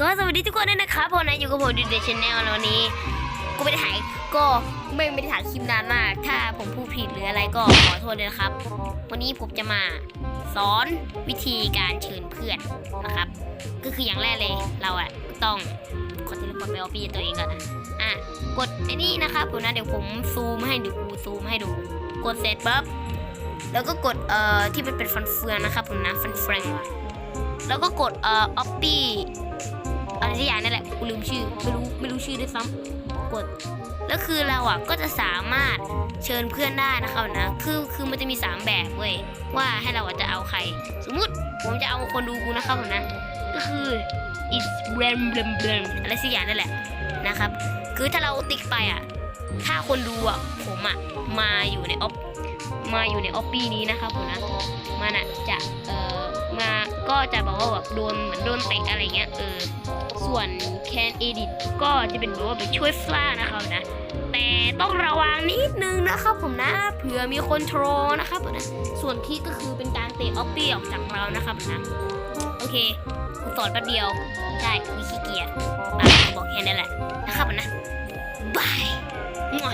ก็สวัสดีทุกคนด้วยนะครับผมนะอยู่กับผมดิเดชแนลแล้ววันนี้กูไม่ได้ถ่ายก็ไม่ไม่ได้ถ่ายคลิปนานมาก ถ้าผมพูดผิดหรืออะไรก็ขอโทษเลยนะครับ วันนี้ผมจะมาสอนวิธีการเชิญเพื่อนนะครับ ก็คืออย่างแรกเลยเราอะต้องขอทีละคนไปออฟฟี่ตัวเองก่อนอะกดไอ้นี่นะครับผมนะเดี๋ยวผมซูมให้ดูซูมให้ดู กดเสร็จปั๊บแล้วก็กดเอ่อที่มันเป็นฟันเฟืองนะครับผมนะฟันเฟืองแล้วก็กดเอ่อออฟฟี่ อะไรที่อย่างนั่นแหละกูลืมชื่อไม่รู้ไม่รู้ชื่อด้วยซ้ำกดแล้วคือเราอะก็จะสามารถเชิญเพื่อนได้นะครับนะคือคือมันจะมี 3 แบบเว้ยว่าให้เราอะจะเอาใคร สมมุติผมจะเอาคนดูกูนะครับผมนะก็คือ it's blem blem blem อะไรสักอย่างนั่นแหละนะครับ คือถ้าเราติ๊กไปอะถ้าคนดูอะผมอะมาอยู่ในออฟมาอยู่ในออฟปี้นี้นะครับผมนะมันอะจะเอ่อมาก็จะบอกว่าแบบโดนเหมือนโดนเตะอะไรเงี้ยเออ ส่วน can edit ก็จะเป็นแบบว่าไปช่วยฟล่านะครับนะ แต่ต้องระวังนิดนึงนะครับผมนะเผื่อมีคนโทรนะครับผมนะส่วนที่ก็คือเป็นการเตะออฟฟี่ออกจากเรานะครับผมนะโอเคกูสอนแป๊บเดียวใช่มีขี้เกียจบอกแค่นั้นแหละนะครับผมนะบายมั่ว